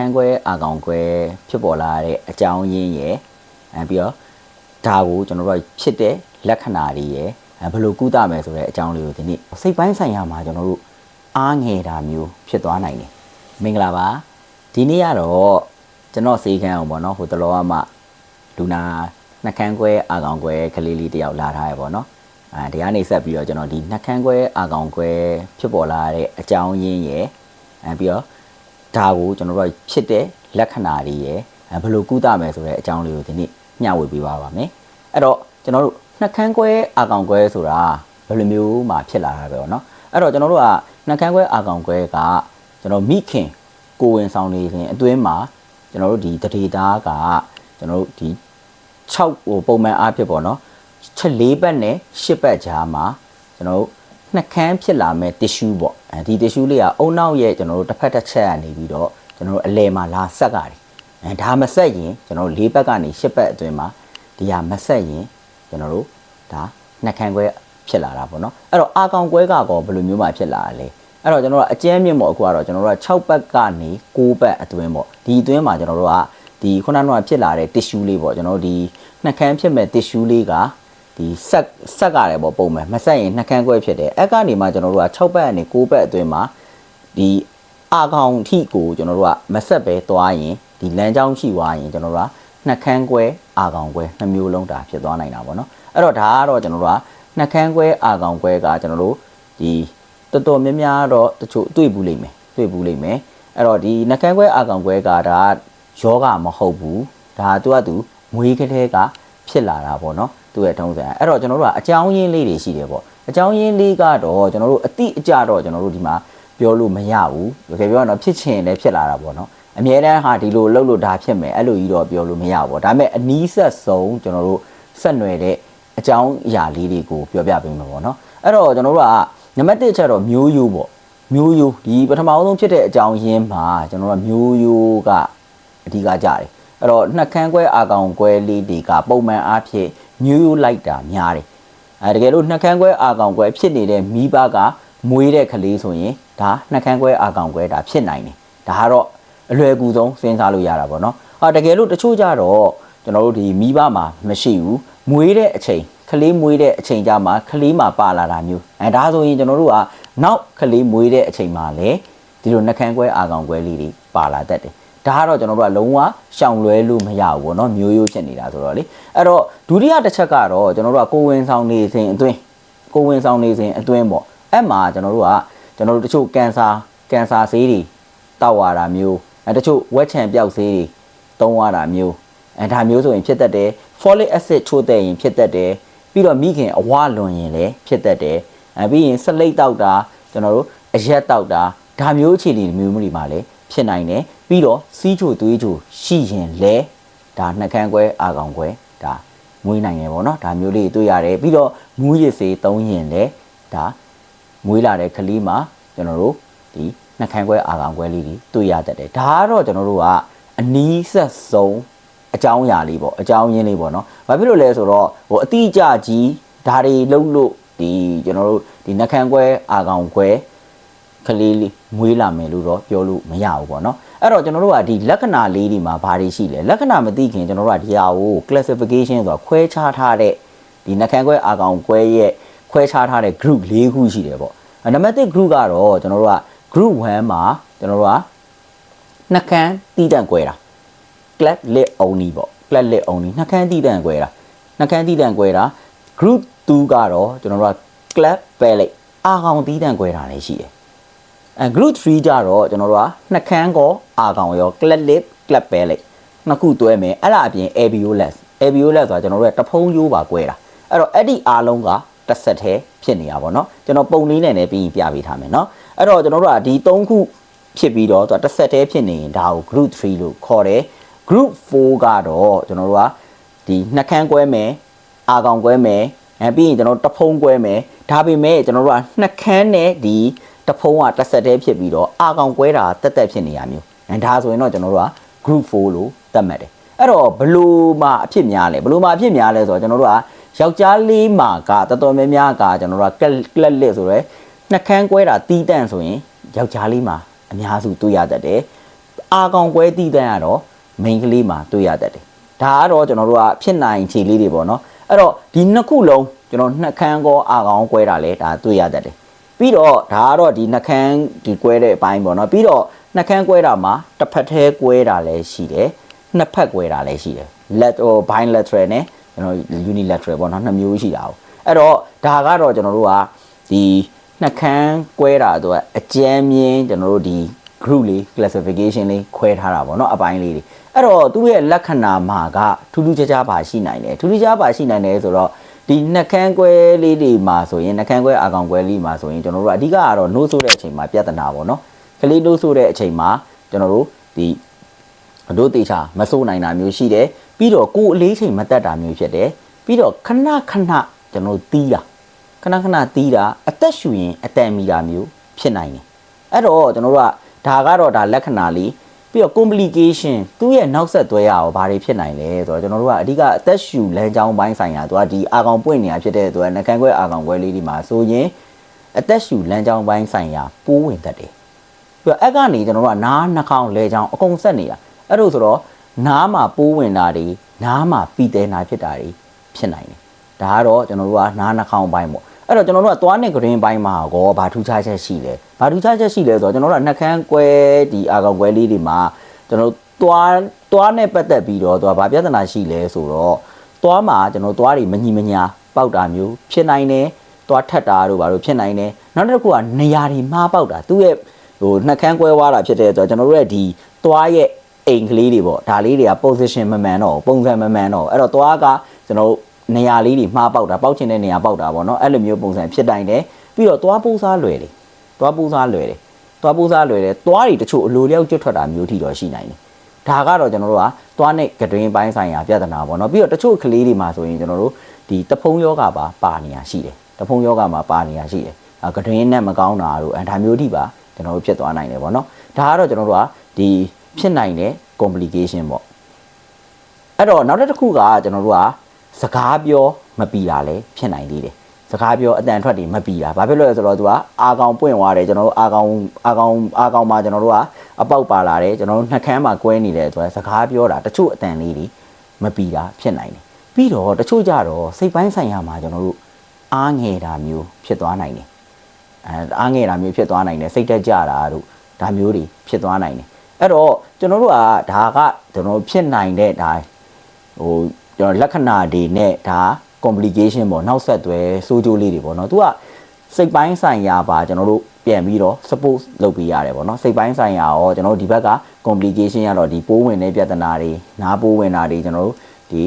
ဟန်ကွဲအာကောင်ကွဲဖြစ်ပေါ်လာတဲ့အကြောင်းရင်းရယ်အဲပြီးတော့ဒါကိုကျွန်တော်တို့ကဖြစ်တဲ့လက္ခဏာတွေရယ်အဲဘယ်လိုကုသမယ်ဆိုတဲ့အကြောင်းလေးကိုဒီနေ့စိတ်ပိုင်းဆိုင်ရာမှာကျွန်တော်တို့အားငယ်တာမျိုးဖြစ်သွားနိုင်တယ်မင်္ဂလာပါဒီနေ့ကတော့ကျွန်တော်စေခန်းအောင်ပေါ့နော်ဟိုတလောကမှလူနာနှကန်းကွဲအာကောင်ကွဲကလေးလေးတယောက်လာထားရပေါ့နော်အဲဒီကနေဆက်ပြီးတော့ကျွန်တော်ဒီနှကန်းကွဲအာကောင်ကွဲဖြစ်ပေါ်လာတဲ့အကြောင်းရင်းရယ်အဲပြီးတော့ ဒါကိုကျွန်တော်တို့ကဖြစ်တဲ့လက္ခဏာတွေရယ်အဲဘယ်လိုကုသမယ်ဆိုတဲ့အကြောင်းလေးကိုဒီနေ့မျှဝေပေးပါပါမယ်အဲ့တော့ကျွန်တော်တို့နှကန်းကွဲအာကောင်ကွဲဆိုတာဘယ်လိုမျိုးမှဖြစ်လာတာပဲเนาะအဲ့တော့ကျွန်တော်တို့ကနှကန်းကွဲအာကောင်ကွဲကကျွန်တော်မိခင်ကိုဝင်ဆောင်နေစဉ်အတွင်းမှာကျွန်တော်တို့ဒီတထေသားကကျွန်တော်တို့ဒီ6ဟိုပုံမှန်အားဖြစ်ပေါ့เนาะချက်၄ဘက်နဲ့၈ဘက်ကြားမှာကျွန်တော်တို့ နှကန်းဖြစ်လာမဲ့တစ်ရှူးပေါ့အဲဒီတစ်ရှူးလေးကအုံနောက်ရဲ့ကျွန်တော်တို့တစ်ဖက်တစ်ချက်ကနေပြီးတော့ကျွန်တော်တို့အလဲမှာလာဆက်ကြတယ်အဲဒါမဆက်ရင်ကျွန်တော်တို့၄ဘက်ကနေ၈ဘက်အတွင်းမှာဒီဟာမဆက်ရင်ကျွန်တော်တို့ဒါနှကန်းခွဲဖြစ်လာတာပေါ့နော်အဲ့တော့အာကောင်ကွဲကတော့ဘယ်လိုမျိုးမှဖြစ်လာလဲအဲ့တော့ကျွန်တော်တို့အကျန်းမြင့်ပေါ့အခုကတော့ကျွန်တော်တို့က6ဘက်ကနေ9ဘက်အတွင်းပေါ့ဒီအတွင်းမှာကျွန်တော်တို့ကဒီခုနကဖြစ်လာတဲ့တစ်ရှူးလေးပေါ့ကျွန်တော်တို့ဒီနှကန်းဖြစ်မဲ့တစ်ရှူးလေးက ဒီဆက်ဆက်ရတယ်ပေါ့ပုံမှန်မဆက်ရင်နှကန်းကွဲဖြစ်တယ်အဲ့ကနေမှကျွန်တော်တို့က6ဘက်ကနေ9ဘက်အတွင်းမှာဒီအာကောင်ထိကိုကျွန်တော်တို့ကမဆက်ပဲသွားရင်ဒီလမ်းကြောင်းရှိသွားရင်ကျွန်တော်တို့ကနှကန်းကွဲအာကောင်ကွဲနှမျိုးလုံးတာဖြစ်သွားနိုင်တာပေါ့နော်အဲ့တော့ဒါကတော့ကျွန်တော်တို့ကနှကန်းကွဲအာကောင်ကွဲကကျွန်တော်တို့ဒီတော်တော်များများတော့တချို့တွေ့ဘူးလိမ့်မယ်တွေ့ဘူးလိမ့်မယ်အဲ့တော့ဒီနှကန်းကွဲအာကောင်ကွဲကဒါယောဂမဟုတ်ဘူးဒါသူကသူမွေးကလေးကဖြစ်လာတာပေါ့နော် သူ့ရဲ့ထုံးစံအဲ့တော့ကျွန်တော်တို့ကအကြောင်းရင်းလေးတွေရှိတယ်ပေါ့အကြောင်းရင်းလေးကတော့ကျွန်တော်တို့အတိအကျတော့ကျွန်တော်တို့ဒီမှာပြောလို့မရဘူးတကယ်ပြောရတော့ဖြစ်ချင်လည်းဖြစ်လာတာပေါ့နော်အမြဲတမ်းဟာဒီလိုလှုပ်လို့ဒါဖြစ်မယ်အဲ့လိုကြီးတော့ပြောလို့မရဘူးပေါ့ဒါပေမဲ့အနီးဆက်ဆုံးကျွန်တော်တို့ဆက်နွယ်တဲ့အကြောင်းအရာလေးတွေကိုပြောပြပေးမှာပေါ့နော်အဲ့တော့ကျွန်တော်တို့ကနံပါတ်1ချက်တော့မျိုးရိုးပေါ့မျိုးရိုးဒီပထမဆုံးဖြစ်တဲ့အကြောင်းရင်းမှာကျွန်တော်တို့ကမျိုးရိုးကအဓိကကြတယ်အဲ့တော့နှက်ခမ်းကွဲအာကောင်ကွဲလေးတွေကပုံမှန်အားဖြင့် မျိုးရိုးလိုက်တာများတယ်အဲတကယ်လို့နှက်ခမ်းကွဲအာကောင်ကွဲဖြစ်နေတဲ့မိဘကမွေးတဲ့ကလေးဆိုရင်ဒါနှက်ခမ်းကွဲအာကောင်ကွဲဒါဖြစ်နိုင်တယ်ဒါကတော့အလွယ်ကူဆုံးစဉ်းစားလို့ရတာပေါ့နော်ဟာတကယ်လို့တချို့ကြတော့ကျွန်တော်တို့ဒီမိဘမှာမရှိဘူးမွေးတဲ့အချိန်ကလေးမွေးတဲ့အချိန်ကြမှာကလေးမှာပါလာတာမျိုးအဲဒါဆိုရင်ကျွန်တော်တို့ကနောက်ကလေးမွေးတဲ့အချိန်မှာလည်းဒီလိုနှက်ခမ်းကွဲအာကောင်ကွဲလေးတွေပါလာတတ်တယ် ဒါကတော့ကျွန်တော်တို့ကလုံးဝရှောင်လွဲလို့မရဘူးပေါ့နော်မျိုးရိုးဖြစ်နေတာဆိုတော့လေအဲ့တော့ဒုတိယတစ်ချက်ကတော့ကျွန်တော်တို့ကကိုဝင်ဆောင်နေစဉ်အတွင်းကိုဝင်ဆောင်နေစဉ်အတွင်းပေါ့အဲ့မှာကျွန်တော်တို့ကကျွန်တော်တို့တချို့ကင်ဆာကင်ဆာဆေးတွေတောက်ရတာမျိုးအဲတချို့ဝက်ချံပြောက်ဆေးတွေသုံးရတာမျိုးအဲဒါမျိုးဆိုရင်ဖြစ်တတ်တယ် folic acid ချို့တဲ့ရင်ဖြစ်တတ်တယ်ပြီးတော့မိခင်အဝလွန်ရင်လည်းဖြစ်တတ်တယ်အဲပြီးရင်ဆလိတ်တောက်တာကျွန်တော်တို့အရက်တောက်တာဒါမျိုးအခြေအနေမျိုးမျိုးတွေမှာလည်း ဖြစ်နိုင်တယ်ပြီးတော့စီးချိုသွေးချိုရှိရင်လဲဒါနှကန်းကွဲအာကောင်ကွဲဒါမွေးနိုင်တယ်ပေါ့နော်ဒါမျိုးလေးတွေ့ရတယ်ပြီးတော့မူးရစ်စေးသုံးရင်လဲဒါမွေးလာတဲ့ကလေးမှာကျွန်တော်တို့ဒီနှကန်းကွဲအာကောင်ကွဲလေးတွေတွေ့ရတတ်တယ်ဒါကတော့ကျွန်တော်တို့ကအနီးဆက်ဆုံးအကြောင်းအရာလေးပေါ့အကြောင်းရင်းလေးပေါ့နော်ဘာဖြစ်လို့လဲဆိုတော့ဟိုအတိအကျကြီးဒါတွေလုံးလို့ဒီကျွန်တော်တို့ဒီနှကန်းကွဲအာကောင်ကွဲ ကလေးလေးမွေးလာမယ်လို့တော့ပြောလို့မရဘူးပေါ့နော်အဲ့တော့ကျွန်တော်တို့ကဒီလက္ခဏာလေးတွေမှာဘာတွေရှိလဲလက္ခဏာမသိခင်ကျွန်တော်တို့ကဒီဟာကို classification ဆိုတာခွဲခြားထားတဲ့ဒီနှကန်းကွဲအာကောင်ကွဲရဲ့ခွဲခြားထားတဲ့ group ၄ခုရှိတယ်ပေါ့နံပါတ်1 group ကတော့ကျွန်တော်တို့က group 1မှာကျွန်တော်တို့ကနှကန်းတီးတန့်ကွဲတာ clap lit only ပေါ့ clap lit only နှကန်းတီးတန့်ကွဲတာနှကန်းတီးတန့်ကွဲတာ group 2ကတော့ကျွန်တော်တို့က clap palate အာကောင်တီးတန့်ကွဲတာလည်းရှိတယ် အဲ group 3ကြတော့ကျွန်တော်တို့ကနှကန်းကောအာကောင်ရော clap lip clap palate နှစ်ခုတွဲမယ်အဲ့ဒါအပြင် alveolus alveolus ဆိုတာကျွန်တော်တို့ကတဖုံးရိုးပါကွဲတာအဲ့တော့အဲ့ဒီအားလုံးကတစ်ဆက်တည်းဖြစ်နေတာပေါ့နော်ကျွန်တော်ပုံလေးနဲ့လည်းပြီးရင်ပြပေးထားမယ်နော်အဲ့တော့ကျွန်တော်တို့ကဒီ၃ခုဖြစ်ပြီးတော့သူကတစ်ဆက်တည်းဖြစ်နေရင်ဒါကို group 3လို့ခေါ်တယ် group 4ကတော့ကျွန်တော်တို့ကဒီနှကန်းကွဲမယ်အာကောင်ကွဲမယ်အဲပြီးရင်ကျွန်တော်တဖုံးကွဲမယ်ဒါပေမဲ့ကျွန်တော်တို့ကနှကန်းနဲ့ဒီ တဖုံးကတစ်ဆက်တည်းဖြစ်ပြီးတော့အာကောင်ကွဲတာတက်တက်ဖြစ်နေရမျိုးအဲဒါဆိုရင်တော့ကျွန်တော်တို့က group 4လို့သတ်မှတ်တယ်အဲ့တော့ဘလို့မှအဖြစ်များလဲဘလို့မှအဖြစ်များလဲဆိုတော့ကျွန်တော်တို့ကယောက်ျားလေးမှာကတော်တော်များများကကျွန်တော်တို့ကကလက်လစ်ဆိုရဲနှကန်းကွဲတာတီးတန့်ဆိုရင်ယောက်ျားလေးမှာအများစုတွေ့ရတတ်တယ်အာကောင်ကွဲတည်တဲ့ကတော့ main ကလေးမှာတွေ့ရတတ်တယ်ဒါကတော့ကျွန်တော်တို့ကဖြစ်နိုင်ခြေလေးတွေပေါ့နော်အဲ့တော့ဒီနှစ်ခုလုံးကျွန်တော်နှက်ခမ်းကောအာကောင်ကွဲတာလဲဒါတွေ့ရတတ်တယ် ပြီးတော့ဒါကတော့ဒီနှက်ခမ်းဒီကွဲတဲ့အပိုင်းပေါ့နော်ပြီးတော့နှက်ခမ်းကွဲတာမှာတစ်ဖက်သေးကွဲတာလဲရှိတယ်နှစ်ဖက်ကွဲတာလဲရှိတယ် let or bilateral နဲ့ကျွန်တော် unilateral ပေါ့နော်နှစ်မျိုးရှိတာ哦အဲ့တော့ဒါကတော့ကျွန်တော်တို့ကဒီနှက်ခမ်းကွဲတာတော့အကျမ်းမြင်ကျွန်တော်တို့ဒီ group လေး classification လေးခွဲထားတာပေါ့နော်အပိုင်းလေးတွေအဲ့တော့သူ့ရဲ့လက္ခဏာမှာကထူးထူးခြားခြားပါရှိနိုင်တယ်ထူးထူးခြားပါရှိနိုင်တယ်ဆိုတော့ ဒီနှက်ခမ်းကွဲလေးတွေမှာဆိုရင်နှက်ခမ်းကွဲအာကောင်ကွဲလေးမှာဆိုရင်ကျွန်တော်တို့ကအဓိကကတော့နှိုးဆိုးတဲ့အချိန်မှာပြဿနာပေါ့နော်ကလေးနှိုးဆိုးတဲ့အချိန်မှာကျွန်တော်တို့ဒီတို့တေချာမစိုးနိုင်တာမျိုးရှိတယ်ပြီးတော့ကိုယ်အလေးချိန်မတက်တာမျိုးဖြစ်တယ်ပြီးတော့ခဏခဏကျွန်တော်တို့တီးတာခဏခဏတီးတာအသက်ရှူရင်အတန်မီတာမျိုးဖြစ်နိုင်တယ်အဲ့တော့ကျွန်တော်တို့ကဒါကတော့ဒါလက္ခဏာလေး ပြီးတော့ complication သူ့ရဲ့နောက်ဆက်တွဲရအောင်ဘာတွေဖြစ်နိုင်လဲဆိုတော့ကျွန်တော်တို့ကအဓိကအသက်ရှူလမ်းကြောင်းပိုင်းဆိုင်ရာသူကဒီအာကောင်ပွင့်နေတာဖြစ်တဲ့သူကနှကန်းခွဲအာကောင်ခွဲလေးဒီမှာဆိုရင်အသက်ရှူလမ်းကြောင်းပိုင်းဆိုင်ရာပိုးဝင်တတ်တယ်ပြီးတော့အဲ့ကနေကျွန်တော်တို့ကနားနှာခေါင်းလဲချောင်းအကုန်ဆက်နေတာအဲ့လိုဆိုတော့နားမှာပိုးဝင်တာတွေနားမှာပြီးတဲနာဖြစ်တာတွေဖြစ်နိုင်တယ်ဒါကတော့ကျွန်တော်တို့ကနားနှာခေါင်းပိုင်းပေါ့ အဲ့တော့ကျွန်တော်တို့ကသွားနဲ့ green ဘိုင်းမှာကောဘာထူးခြားချက်ရှိလဲဘာထူးခြားချက်ရှိလဲဆိုတော့ကျွန်တော်တို့ကနှက်ခမ်းကွဲဒီအာကောင်ကွဲလေးတွေမှာကျွန်တော်သွားသွားနဲ့ပတ်သက်ပြီးတော့သူကဘာပြဿနာရှိလဲဆိုတော့သွားမှာကျွန်တော်သွားတွေမညီမညာပေါက်တာမျိုးဖြစ်နိုင်တယ်သွားထက်တာတို့ဘာလို့ဖြစ်နိုင်တယ်နောက်တစ်ခုကနေရာတွေမှားပေါက်တာသူ့ရဲ့ဟိုနှက်ခမ်းကွဲသွားတာဖြစ်တဲ့အတွက်ကျွန်တော်တို့ရဲ့ဒီသွားရဲ့အိမ်ကလေးတွေပေါ့ဒါလေးတွေက position မမှန်တော့ပုံစံမမှန်တော့အဲ့တော့သွားကကျွန်တော်တို့ နေရာလေးတွေမှားပေါက်တာပေါက်ချင်တဲ့နေရာပေါက်တာပေါ့နော်အဲ့လိုမျိုးပုံစံဖြစ်တိုင်းတယ်ပြီးတော့သွားပိုးစားလွယ်တယ်သွားပိုးစားလွယ်တယ်သွားပိုးစားလွယ်တယ်သွားတွေတချို့အလိုလျောက်ကျွတ်ထွက်တာမျိုးထိတော့ရှိနိုင်တယ်ဒါကတော့ကျွန်တော်တို့ကသွားနဲ့ကတွင်ပိုင်းဆိုင်ရာပြဿနာပေါ့နော်ပြီးတော့တချို့ကလေးတွေမှာဆိုရင်ကျွန်တော်တို့ဒီတဖုံယောဂပါပါနေရရှိတယ်တဖုံယောဂမှာပါနေရရှိတယ်ကတွင်နဲ့မကောင်းတာတို့အဲဒါမျိုးထိပါကျွန်တော်တို့ဖြစ်သွားနိုင်တယ်ပေါ့နော်ဒါကတော့ကျွန်တော်တို့ကဒီဖြစ်နိုင်တဲ့ complication ပေါ့အဲ့တော့နောက်တစ်ခုကကျွန်တော်တို့က စကားပြောမပီတာလည်းဖြစ်နိုင်သေးတယ်စကားပြောအတန်ထွက်တွေမပီတာဘာဖြစ်လို့လဲဆိုတော့သူကအာကောင်ပွင့်သွားတယ်ကျွန်တော်တို့အာကောင်အာကောင်အာကောင်မှာကျွန်တော်တို့ကအပေါက်ပါလာတယ်ကျွန်တော်တို့နှက်ခမ်းမှာကွဲနေတယ်ဆိုတော့စကားပြောတာတချို့အတန်လေးတွေမပီတာဖြစ်နိုင်တယ်ပြီးတော့တချို့ကြတော့စိတ်ပိုင်းဆိုင်ရာမှာကျွန်တော်တို့အားငယ်တာမျိုးဖြစ်သွားနိုင်တယ်အဲအားငယ်တာမျိုးဖြစ်သွားနိုင်တယ်စိတ်တက်ကြတာတို့ဒါမျိုးတွေဖြစ်သွားနိုင်တယ်အဲ့တော့ကျွန်တော်တို့ကဒါကကျွန်တော်ဖြစ်နိုင်တဲ့ဒါဟို ကျွန်တော်လက္ခဏာတွေနဲ့ဒါ complication ပေါ့နောက်ဆက်တွဲစိုးကျိုးလေးတွေပေါ့နော်သူကစိတ်ပိုင်းဆိုင်ရာပါကျွန်တော်တို့ပြန်ပြီးတော့ support လုပ်ပေးရတယ်ပေါ့နော်စိတ်ပိုင်းဆိုင်ရာရောကျွန်တော်တို့ဒီဘက်က complication ရတော့ဒီပိုးဝင်တဲ့ပြဿနာတွေနားပိုးဝင်တာတွေကျွန်တော်တို့ဒီ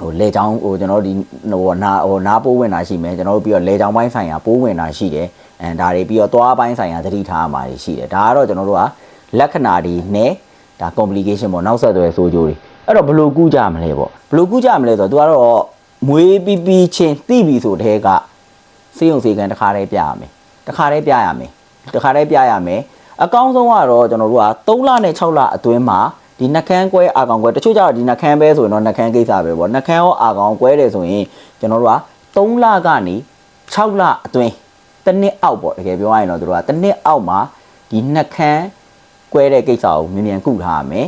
ဟိုလေချောင်းဟိုကျွန်တော်တို့ဒီဟိုနာဟိုနားပိုးဝင်တာရှိမယ်ကျွန်တော်တို့ပြီးတော့လေချောင်းပိုင်းဆိုင်ရာပိုးဝင်တာရှိတယ်အဲဒါတွေပြီးတော့သွားပိုင်းဆိုင်ရာသတိထားမှာရှိတယ်ဒါကတော့ကျွန်တော်တို့ကလက္ခဏာတွေနဲ့ဒါ complication ပေါ့နောက်ဆက်တွဲဆိုးကျိုးတွေ အဲ့တော့ဘယ်လိုကူးကြမလဲပေါ့ဘယ်လိုကူးကြမလဲဆိုတော့ तू ကတော့မွေးပြီးပြီးချင်းတိပြီဆိုတဲ့ကစေးုံစေးကန်တစ်ခါတည်းပြရမယ်တစ်ခါတည်းပြရမယ်တစ်ခါတည်းပြရမယ်အကောင်းဆုံးကတော့ကျွန်တော်တို့က3လနဲ့6လအတွင်းမှာဒီနှကန်းကွဲအာကောင်ကွဲတချို့ကျတော့ဒီနှကန်းပဲဆိုရင်တော့နှကန်းကိစ္စပဲပေါ့နှကန်းရောအာကောင်ကွဲတယ်ဆိုရင်ကျွန်တော်တို့က3လကနေ6လအတွင်းတစ်နှစ်အောက်ပေါ့တကယ်ပြောရရင်တော့တို့ကတစ်နှစ်အောက်မှာဒီနှကန်းကွဲတဲ့ကိစ္စကိုမြင်မြန်ကုထားရမယ်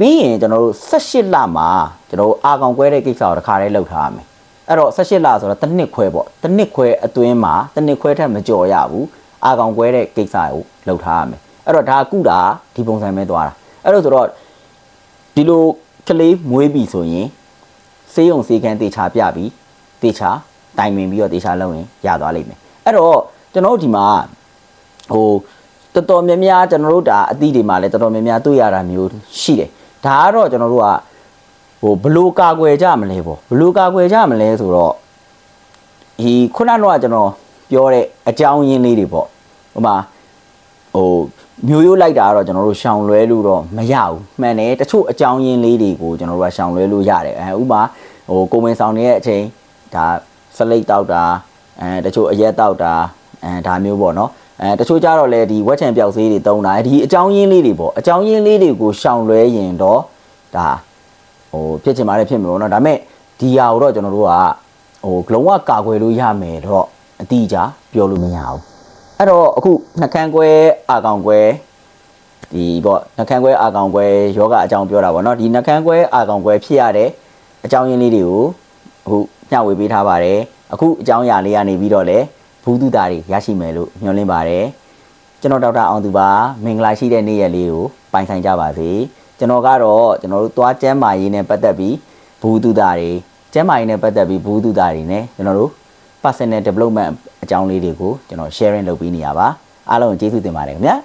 ပြီးရင်ကျွန်တော်တို့18လမှာကျွန်တော်တို့အာကောင်ကွဲတဲ့ကိစ္စကိုတစ်ခါတည်းလုပ်ထားရမယ်အဲ့တော့18လဆိုတော့တစ်နှစ်ခွဲပေါ့တစ်နှစ်ခွဲအတွင်းမှာတစ်နှစ်ခွဲထက်မကျော်ရဘူးအာကောင်ကွဲတဲ့ကိစ္စကိုလုပ်ထားရမယ်အဲ့တော့ဒါကုတာဒီပုံစံပဲသွားတာအဲ့တော့ဆိုတော့ဒီလိုကလေးမွေးပြီဆိုရင်စေးုံစေးခန်းတေချာပြပြီးတေချာတိုင်ပင်ပြီးတော့တေချာလုပ်ရင်ရသွားလိမ့်မယ်အဲ့တော့ကျွန်တော်တို့ဒီမှာဟိုတော်တော်များများကျွန်တော်တို့ဒါအသီးတွေမှာလည်းတော်တော်များများတွေ့ရတာမျိုးရှိတယ် ဒါကတော့ကျွန်တော်တို့ကဟိုဘလို့ကာကွယ်ကြမလဲပေါ့ဘလို့ကာကွယ်ကြမလဲဆိုတော့ဒီခုနကတော့ကျွန်တော်ပြောတဲ့အကြောင်းရင်းလေးတွေပေါ့ဟိုမှာဟိုမျိုးရိုးလိုက်တာကတော့ကျွန်တော်တို့ရှောင်လွဲလို့တော့မရဘူးမှန်တယ်တချို့အကြောင်းရင်းလေးတွေကိုကျွန်တော်တို့ကရှောင်လွဲလို့ရတယ်အဲဥပမာဟိုကိုဝင်ဆောင်နေတဲ့အချိန်ဒါစလိတ်တောက်တာအဲတချို့အရက်တောက်တာအဲဒါမျိုးပေါ့နော် အဲတချို့ကြတော့လေဒီဝက်ချံပြောက်ဆေးတွေတုံးတာဒီအကြောင်းရင်းလေးတွေပေါ့အကြောင်းရင်းလေးတွေကိုရှောင်လွဲရင်တော့ဒါဟိုဖြစ်ချင်ပါတယ်ဖြစ်မှာပေါ့နော်ဒါပေမဲ့ဒီဟာကိုတော့ကျွန်တော်တို့ကဟိုလုံးဝကာကွယ်လို့ရမယ်တော့အတိအကျပြောလို့မရဘူးအဲ့တော့အခုနှကန်းကွဲအာကောင်ကွဲဒီပေါ့နှကန်းကွဲအာကောင်ကွဲယောဂအကြောင်းပြောတာပေါ့နော်ဒီနှကန်းကွဲအာကောင်ကွဲဖြစ်ရတဲ့အကြောင်းရင်းလေးတွေကိုအခုညှဝေပေးထားပါတယ်အခုအကြောင်းအရာလေးကနေပြီးတော့လေ ဘူးတုတာတွေရရှိမယ်လို့ညွှန်လင်းပါတယ်ကျွန်တော်ဒေါက်တာအောင်သူပါမင်္ဂလာရှိတဲ့နေ့ရက်လေးကိုပိုင်ဆိုင်ကြပါစေကျွန်တော်ကတော့ကျွန်တော်တို့သွားကျမ်းမာရေးနဲ့ပတ်သက်ပြီးဘူးတုတာတွေကျမ်းမာရေးနဲ့ပတ်သက်ပြီးဘူးတုတာတွေနဲ့ကျွန်တော်တို့ personal development အကြောင်းလေးတွေကိုကျွန်တော် sharing လုပ်ပေးနေရပါအားလုံးကိုကျေးဇူးတင်ပါတယ်ခင်ဗျာ